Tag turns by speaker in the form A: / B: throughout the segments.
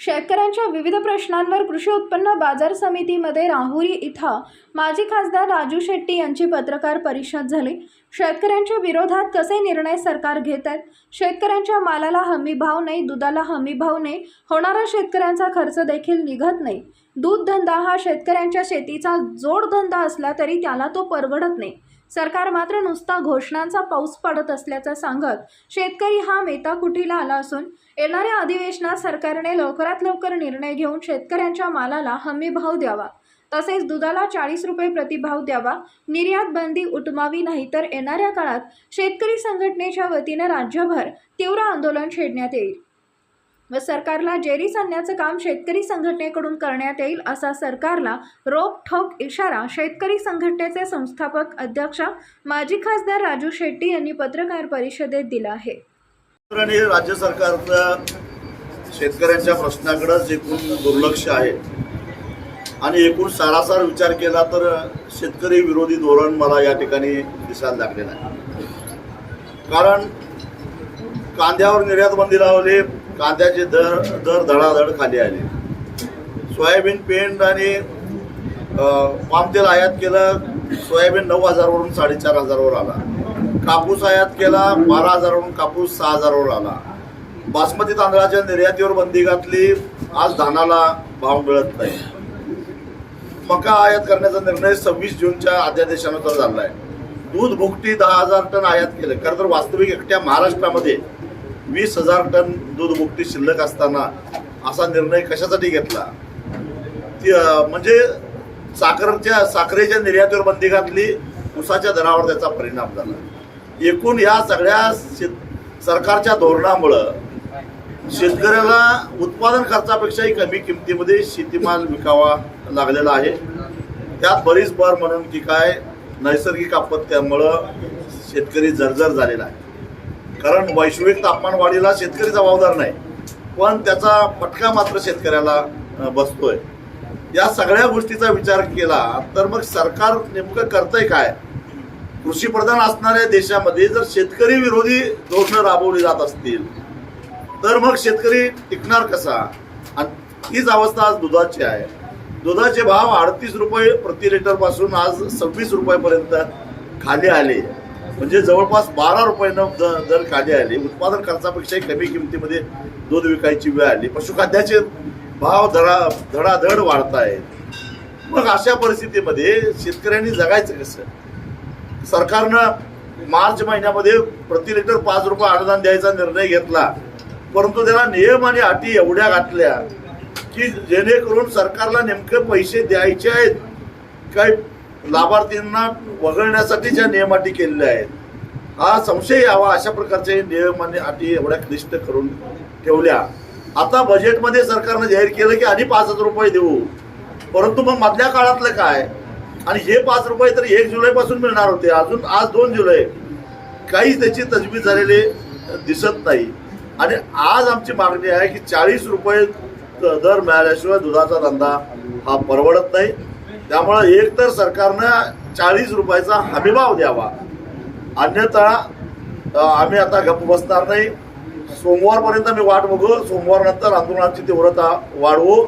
A: शेतकऱ्यांच्या विविध प्रश्नांवर कृषी उत्पन्न बाजार समितीमध्ये राहुरी इथं माजी खासदार राजू शेट्टी यांची पत्रकार परिषद झाली. शेतकऱ्यांच्या विरोधात कसे निर्णय सरकार घेत आहेत? शेतकऱ्यांच्या मालाला हमी भाव नाही दुधाला हमी भाव नाही होणारा शेतकऱ्यांचा खर्च देखील निघत नाही. दूध धंदा हा शेतकऱ्यांच्या शेतीचा जोडधंदा असला तरी त्याला तो परवडत नाही. सरकार मात्र नुसता घोषणांचा पाऊस पडत असल्याचं सांगत शेतकरी हा मेताकुठीला आला असून येणाऱ्या अधिवेशनात सरकारने लवकरात लवकर निर्णय घेऊन शेतकऱ्यांच्या मालाला हमी भाव द्यावा. तसेच दुधाला चाळीस रुपये प्रतिभाव द्यावा. निर्यात बंदी उठमावी नाही तर येणाऱ्या काळात शेतकरी संघटनेच्या वतीनं राज्यभर तीव्र आंदोलन छेडण्यात येईल. व सरकारला जेरी आणण्याचं काम शेतकरी संघटनेकडून करण्यात येईल असा सरकारला रोख ठोक इशारा शेतकरी संघटनेचे संस्थापक अध्यक्ष माजी खासदार राजू शेट्टी यांनी पत्रकार परिषदेत दिला आहे.
B: राज्य सरकारचं शेतकऱ्यांच्या प्रश्नाकडं एकूण दुर्लक्ष आहे. आणि एकूण सारासार विचार केला तर शेतकरी विरोधी धोरण मला या ठिकाणी दिसायला लागलेलं आहे. कारण कांद्यावर निर्यात बंदी लावली कांद्याचे दर दर धडाधड खाली आले. सोयाबीन पेंट आणि पामतेल आयात केलं सोयाबीन नऊ हजारवरून साडेचार हजारवर आला. कापूस आयात केला बारा हजारवरून कापूस सहा हजारवर आला. बासमती तांदळाच्या निर्यातीवर बंदी घातली आज धानाला भाव मिळत नाही. मका आयात करण्याचा निर्णय सव्वीस जूनच्या अध्यादेशानुसार झाला आहे दूध भुकटी दहा हजार टन आयात केलं. खरं तर वास्तविक एकट्या महाराष्ट्रामध्ये वीस हजार टन दूध मुक्ती शिल्लक असताना असा निर्णय कशासाठी घेतला? ती, म्हणजे साखरच्या साखरेच्या निर्यातीवर बंदी घातली ऊसाच्या दरावर त्याचा परिणाम झाला. एकूण या सगळ्या शेत सरकारच्या धोरणामुळं शेतकऱ्याला उत्पादन खर्चापेक्षाही कमी किमतीमध्ये शेतीमाल विकावा लागलेला आहे. त्यात बरीच भर म्हणून की काय नैसर्गिक आपत्त्यामुळं शेतकरी जर्जर झालेला आहे. कारण वैश्विक तापमान वाढीला शेतकरी जबाबदार नाही. पण त्याचा फटका मात्र शेतकऱ्याला बसतोय. या सगळ्या गोष्टीचा विचार केला तर मग सरकार नेमकं करतंय काय? कृषीप्रधान असणाऱ्या देशामध्ये जर शेतकरी विरोधी धोरणं राबवली जात असतील तर मग शेतकरी टिकणार कसा? आणि हीच अवस्था आज दुधाची आहे. दुधाचे भाव अडतीस रुपये प्रति लिटरपासून आज सव्वीस रुपयापर्यंत खाली आले. म्हणजे जवळपास बारा रुपयानं द- दर खाली आले. उत्पादन खर्चापेक्षाही कमी किमतीमध्ये दूध विकायची वेळ आली. पशुखाद्याचे भाव धडा धडाधड वाढत आहेत मग अशा परिस्थितीमध्ये शेतकऱ्यांनी जगायचं कसं? सरकारनं मार्च महिन्यामध्ये प्रति लिटर पाच रुपये अनुदान द्यायचा निर्णय घेतला. परंतु त्याला नियम आणि अटी एवढ्या घातल्या की जेणेकरून सरकारला नेमके पैसे द्यायचे आहेत. काय लाभार्थींना वगळण्यासाठी ज्या नियमाटी केलेल्या आहेत हा संशय यावा अशा प्रकारचे नियम आणि अटी एवढ्या क्लिष्ट करून ठेवल्या. आता बजेटमध्ये सरकारनं जाहीर केलं की आधी पाच हजार रुपये देऊ. परंतु मग मधल्या काळातलं काय? आणि हे पाच रुपये तर एक जुलैपासून मिळणार होते. अजून आज दोन जुलै. काही त्याची तजवीज झालेली दिसत नाही. आणि आज आमची मागणी आहे की चाळीस रुपये दर मिळाल्याशिवाय दुधाचा धंदा हा परवडत नाही. त्यामुळं एक तर सरकारनं चाळीस रुपयाचा हमीभाव द्यावा. अन्यथा आम्ही आता गप्प बसणार नाही. सोमवारपर्यंत मी वाट बघू. सोमवारनंतर आंदोलनाची तीव्रता वाढवू.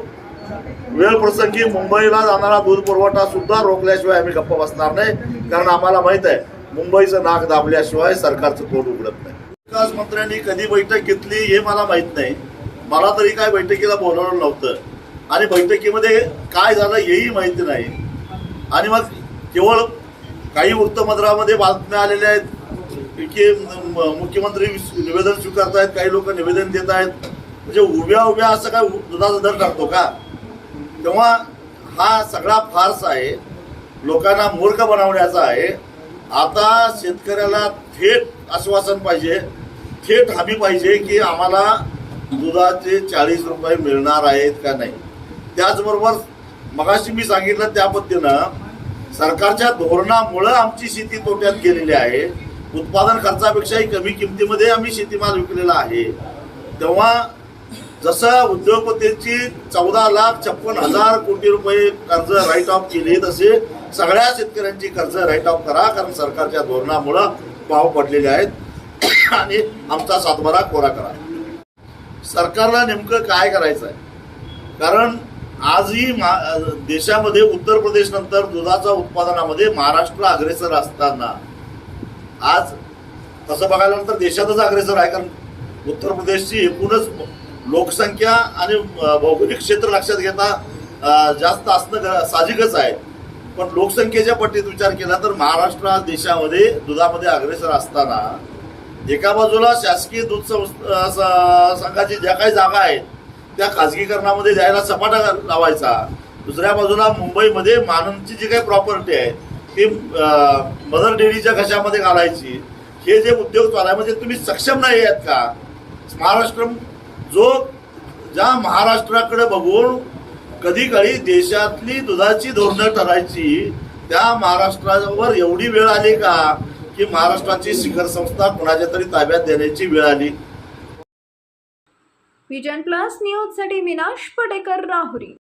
B: वेळ प्रसंगी मुंबईला जाणारा दूध पुरवठा सुद्धा रोखल्याशिवाय आम्ही गप्प बसणार नाही. कारण आम्हाला माहीत आहे मुंबईचं नाक दाबल्याशिवाय सरकारचं तोंड उघडत नाही. विकास मंत्र्यांनी कधी बैठक घेतली हे मला माहीत नाही. मला तरी काय बैठकीला बोलवलं नव्हतं. आणि बैठकीमध्ये काय झालं हेही माहिती नाही. आणि मग केवळ काही वृत्तपत्रामध्ये बातम्या आलेल्या आहेत की म- मुख्यमंत्री निवेदन स्वीकारतायत काही लोक निवेदन देत आहेत म्हणजे उभ्या उभ्या असं काय दुधाचा दर टाकतो का? तेव्हा हा सगळा फार्स आहे लोकांना मूर्ख बनवण्याचा आहे. आता शेतकऱ्याला थेट आश्वासन पाहिजे थेट हमी पाहिजे की आम्हाला दुधाचे चाळीस रुपये मिळणार आहेत का नाही. त्याचबरोबर मगाशी मी सांगितलं त्या पद्धतीनं सरकारच्या धोरणामुळं आमची शेती तोट्यात गेलेली आहे. उत्पादन खर्चापेक्षाही कमी किमतीमध्ये आम्ही शेतीमाल विकलेला आहे. तेव्हा जसं उद्योगपतींची चौदा लाख छप्पन हजार कोटी रुपये कर्ज राईट ऑफ केले तसे सगळ्या शेतकऱ्यांची कर्ज राईट ऑफ करा कारण सरकारच्या धोरणामुळं भाव पडलेले आहेत. आणि आमचा सातबारा कोरा करा. सरकारला नेमकं काय करायचं आहे कारण आजही मा- देशामध्ये उत्तर प्रदेश नंतर दुधाच्या उत्पादनामध्ये महाराष्ट्र अग्रेसर असताना आज तसं बघायला नंतर देशातच अग्रेसर आहे कारण उत्तर प्रदेशची एकूणच लोकसंख्या आणि भौगोलिक क्षेत्र लक्षात घेता जास्त असणं साहजिकच आहे. पण लोकसंख्येच्या पट्टीत विचार केला तर महाराष्ट्र आज देशामध्ये दुधामध्ये अग्रेसर असताना एका बाजूला शासकीय दूध संस्थ- संघाची ज्या काही जागा आहेत त्या खाजगीकरणामध्ये जायला सपाटा लावायचा. दुसऱ्या बाजूला मुंबईमध्ये माननची जी काही प्रॉपर्टी आहे ती मदर डेअरीच्या घशामध्ये घालायची. हे जे उद्योग चालू आहे म्हणजे तुम्ही सक्षम नाही आहेत का? महाराष्ट्र जो ज्या महाराष्ट्राकडे बघून कधी काळी देशातली दुधाची धोरणं ठरायची त्या महाराष्ट्रावर एवढी वेळ आली का? की महाराष्ट्राची शिखर संस्था कोणाच्या तरी ताब्यात देण्याची वेळ आली.
A: विजन प्लस न्यूजसाठी विनाश पडेकर राहुरी.